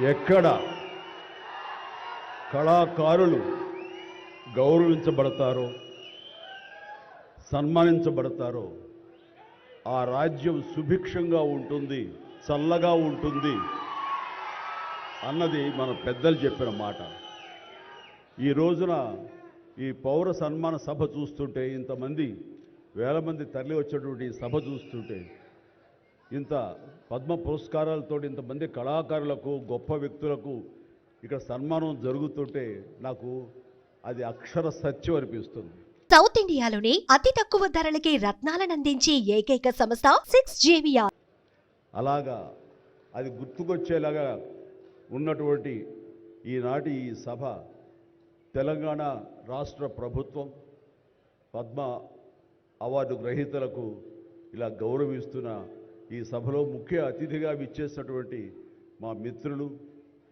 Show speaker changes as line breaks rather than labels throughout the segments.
ఎక్కడ కళాకారులు గౌరవించబడతారో సన్మానించబడతారో ఆ రాజ్యం సుభిక్షంగా ఉంటుంది చల్లగా ఉంటుంది అన్నది మన పెద్దలు చెప్పిన మాట. ఈ రోజున ఈ పౌర సన్మాన సభ చూస్తుంటే ఇంతమంది వేల మంది తరలి వచ్చేటువంటి ఈ సభ చూస్తుంటే ఇంత పద్మ పురస్కారాలతో ఇంతమంది కళాకారులకు గొప్ప వ్యక్తులకు ఇక్కడ సన్మానం జరుగుతుంటే నాకు అది అక్షర సత్యం అనిపిస్తుంది.
సౌత్ ఇండియాలోనే అతి తక్కువ ధరలకి రత్నాలనందించే ఏకైక సంస్థ సిక్స్ జేవియా
అలాగా అది గుర్తుకొచ్చేలాగా ఉన్నటువంటి ఈనాటి ఈ సభ తెలంగాణ రాష్ట్ర ప్రభుత్వం పద్మ అవార్డు గ్రహీతలకు ఇలా గౌరవిస్తున్న ఈ సభలో ముఖ్య అతిథిగా విచ్చేసినటువంటి మా మిత్రులు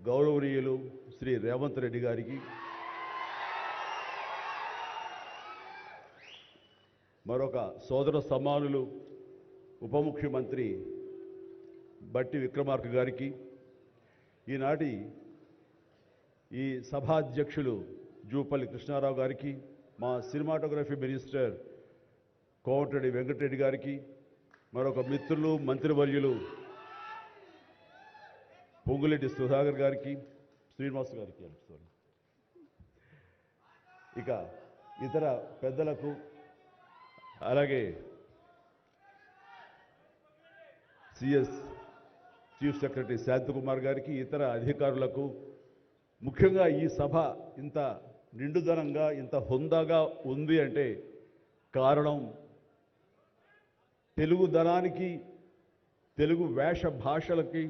గౌరవనీయులు శ్రీ రేవంత్ రెడ్డి గారికి. మరొక సోదర సమానులు ఉప ముఖ్యమంత్రి బట్టి విక్రమార్క గారికి. ఈనాటి ఈ సభాధ్యక్షులు జూపల్లి కృష్ణారావు గారికి మా సినిమాటోగ్రఫీ మినిస్టర్ కోమటిరెడ్డి వెంకటరెడ్డి గారికి మరొక మిత్రులు మంత్రివర్యులు పొంగులెడ్డి సుధాకర్ గారికి శ్రీనివాస్ గారికి ఇక ఇతర పెద్దలకు అలాగే సిఎస్ చీఫ్ సెక్రటరీ శాంతకుమార్ గారికి ఇతర అధికారులకు ముఖ్యంగా ఈ సభ ఇంత నిండుదనంగా ఇంత హుందాగా ఉంది అంటే కారణం తెలుగు ధనానికి తెలుగు వేష భాషలకి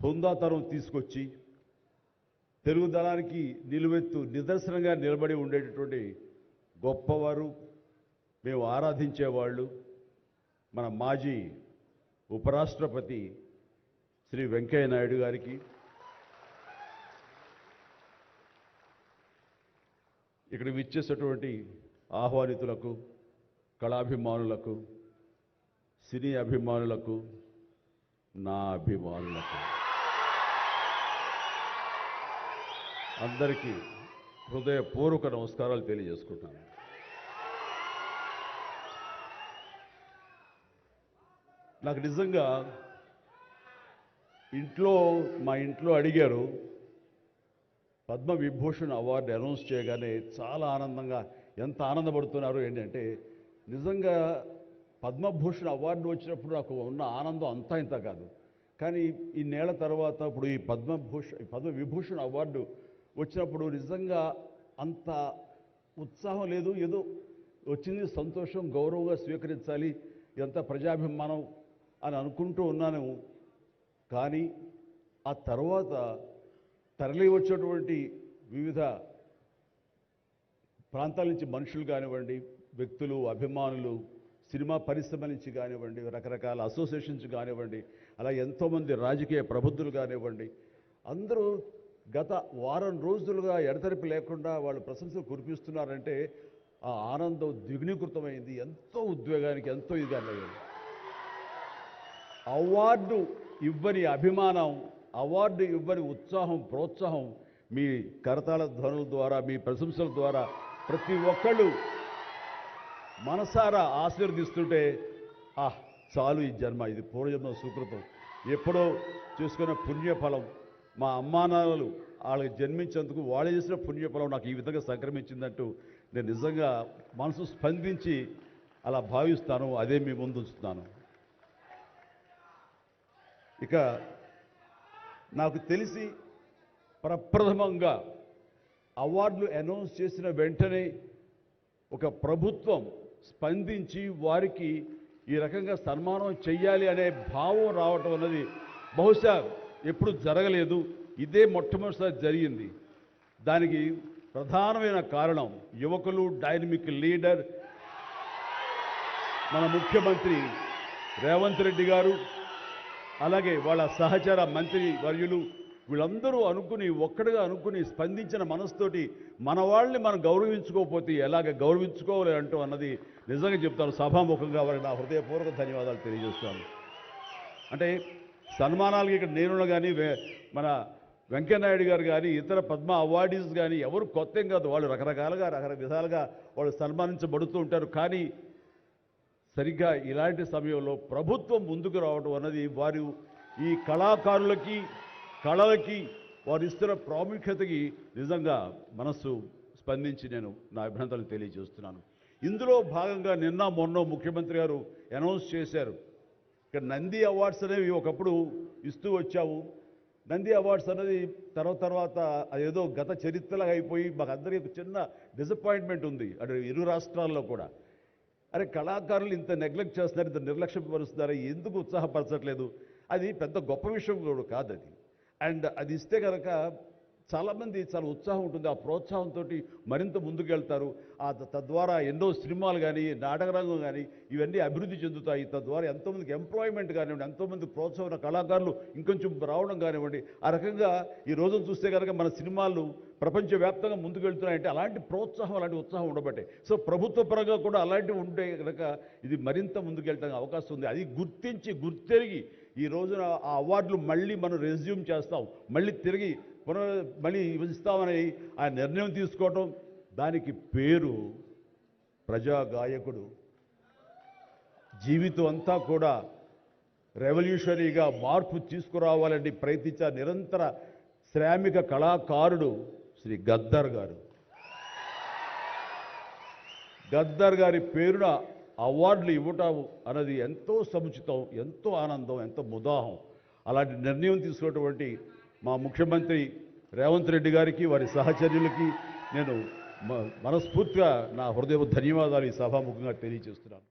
హుందాతనం తీసుకొచ్చి తెలుగుదనానికి నిలువెత్తు నిదర్శనంగా నిలబడి ఉండేటటువంటి గొప్పవారు మేము ఆరాధించేవాళ్ళు మన మాజీ ఉపరాష్ట్రపతి శ్రీ వెంకయ్య నాయుడు గారికి. ఇక్కడ విచ్చేసేటువంటి ఆహ్వానితులకు కళాభిమానులకు సినీ అభిమానులకు నా అభిమానులకు. అందరికీ హృదయపూర్వక నమస్కారాలు తెలియజేసుకుంటాను నాకు నిజంగా ఇంట్లో మా ఇంట్లో అడిగారు పద్మ విభూషణ్ అవార్డు అనౌన్స్ చేయగానే చాలా ఆనందంగా ఎంత ఆనందపడుతున్నారు ఏంటంటే నిజంగా పద్మభూషణ్ అవార్డు వచ్చినప్పుడు నాకు ఉన్న ఆనందం అంతా ఇంత కాదు. కానీ ఈ నేల తర్వాత ఇప్పుడు ఈ పద్మభూషణ్ ఈ పద్మ విభూషణ్ అవార్డు వచ్చినప్పుడు నిజంగా అంత ఉత్సాహం లేదు. ఏదో వచ్చింది సంతోషం గౌరవంగా స్వీకరించాలి ఎంత ప్రజాభిమానం అని అనుకుంటూ ఉన్నాను. కానీ ఆ తర్వాత తరలి వచ్చేటువంటి వివిధ ప్రాంతాల నుంచి మనుషులు కానివ్వండి వ్యక్తులు అభిమానులు సినిమా పరిశ్రమ నుంచి కానివ్వండి రకరకాల అసోసియేషన్స్ కానివ్వండి అలా ఎంతోమంది రాజకీయ ప్రబుద్ధులు కానివ్వండి అందరూ గత వారం రోజులుగా ఎడతెరిపి లేకుండా వాళ్ళు ప్రశంసలు కురిపిస్తున్నారంటే ఆ ఆనందం ద్విగుణీకృతమైంది. ఎంతో ఉద్వేగానికి ఎంతో ఇదిగా అయ్యింది అవార్డు ఇవ్వని అభిమానం అవార్డు ఇవ్వని ఉత్సాహం ప్రోత్సాహం మీ కరతాళ ధ్వనుల ద్వారా మీ ప్రశంసల ద్వారా ప్రతి ఒక్కళ్ళు మనసారా ఆశీర్వదిస్తుంటే ఆ చాలు ఈ జన్మ ఇది పూర్వజన్మ సుకృతం. ఎప్పుడో చూసుకున్న పుణ్యఫలం మా అమ్మానాన్నలు వాళ్ళకి జన్మించేందుకు వాళ్ళు చేసిన పుణ్యఫలం నాకు ఈ విధంగా సంక్రమించిందంటూ నేను నిజంగా మనసు స్పందించి అలా భావిస్తాను. అదే మీ ముందు ఉంచుతాను ఇక నాకు తెలిసి ప్రప్రథమంగా అవార్డులు అనౌన్స్ చేసిన వెంటనే ఒక ప్రభుత్వం స్పందించి వారికి ఈ రకంగా సన్మానం చెయ్యాలి అనే భావం రావటం అన్నది బహుశా ఎప్పుడు జరగలేదు. ఇదే మొట్టమొదటిసారి జరిగింది. దానికి ప్రధానమైన కారణం యువకులు డైనమిక్ లీడర్ మన ముఖ్యమంత్రి రేవంత్ రెడ్డి గారు అలాగే వాళ్ళ సహచర మంత్రి వర్యులు వీళ్ళందరూ అనుకుని ఒక్కడిగా అనుకుని స్పందించిన మనసుతోటి మన వాళ్ళని మనం గౌరవించుకోకపోతే ఎలాగ గౌరవించుకోవాలి అంటూ అన్నది నిజంగా చెప్తాను. సభాముఖంగా వారికి నా హృదయపూర్వక ధన్యవాదాలు తెలియజేస్తాను అంటే సన్మానాలకి ఇక్కడ నేను కానీ మన వెంకయ్యనాయుడు గారు కానీ ఇతర పద్మ అవార్డీస్ కానీ ఎవరు కొత్త కాదు. వాళ్ళు రకరకాలుగా రకరకాల విధాలుగా వాళ్ళు సన్మానించబడుతూ ఉంటారు. కానీ సరిగ్గా ఇలాంటి సమయంలో ప్రభుత్వం ముందుకు రావడం అన్నది వారు ఈ కళాకారులకి కళలకి వారు ఇస్తున్న ప్రాముఖ్యతకి నిజంగా మనస్సు స్పందించి నేను నా అభినందనలు తెలియజేస్తున్నాను. ఇందులో భాగంగా నిన్న మొన్న ముఖ్యమంత్రి గారు అనౌన్స్ చేశారు. ఇక్కడ నంది అవార్డ్స్ అనేవి ఒకప్పుడు ఇస్తూ వచ్చావు. నంది అవార్డ్స్ అనేది తర్వాత తర్వాత అదేదో గత చరిత్రలాగా అయిపోయి మాకందరికీ ఒక చిన్న డిసప్పాయింట్మెంట్ ఉంది. అటు ఇరు రాష్ట్రాల్లో కూడా. అరే కళాకారులు ఇంత నెగ్లెక్ట్ చేస్తున్నారు ఇంత నిర్లక్ష్యపరుస్తున్నారు? ఎందుకు ఉత్సాహపరచట్లేదు? అది పెద్ద గొప్ప విషయం కూడా కాదు అది అండ్ అది ఇస్తే కనుక చాలామంది చాలా ఉత్సాహం ఉంటుంది ఆ ప్రోత్సాహంతో మరింత ముందుకెళ్తారు. ఆ తద్వారా ఎన్నో సినిమాలు కానీ నాటకరంగం కానీ ఇవన్నీ అభివృద్ధి చెందుతాయి. తద్వారా ఎంతోమందికి ఎంప్లాయ్మెంట్ కానివ్వండి ఎంతోమంది ప్రోత్సాహం కళాకారులు ఇంకొంచెం రావడం కానివ్వండి ఆ రకంగా ఈ రోజున చూస్తే కనుక మన సినిమాలు ప్రపంచవ్యాప్తంగా ముందుకెళ్తున్నాయంటే అలాంటి ప్రోత్సాహం అలాంటి ఉత్సాహం ఉండబట్టే. సో ప్రభుత్వ పరంగా కూడా అలాంటివి ఉంటే కనుక ఇది మరింత ముందుకెళ్ళడానికి అవకాశం ఉంది. అది గుర్తించి గుర్తెరిగి ఈ రోజున ఆ అవార్డులు మళ్ళీ మనం రెజ్యూమ్ చేస్తాం. మళ్ళీ తిరిగి పునర్ మళ్ళీ ఇస్తామని ఆ నిర్ణయం తీసుకోవటం. దానికి పేరు ప్రజా గాయకుడు జీవితం అంతా కూడా రెవల్యూషనరీగా మార్పు తీసుకురావాలని ప్రయత్నించే నిరంతర శ్రామిక కళాకారుడు శ్రీ గద్దర్ గారు. గద్దర్ గారి పేరున అవార్డులు ఇవ్వటం అన్నది ఎంతో సముచితం ఎంతో ఆనందం ఎంతో ముదాహం. అలాంటి నిర్ణయం తీసుకున్నటువంటి మా ముఖ్యమంత్రి రేవంత్ రెడ్డి గారికి వారి సహచర్యులకి నేను మనస్ఫూర్తిగా నా హృదయ ధన్యవాదాలు ఈ సభాముఖంగా తెలియజేస్తున్నాను.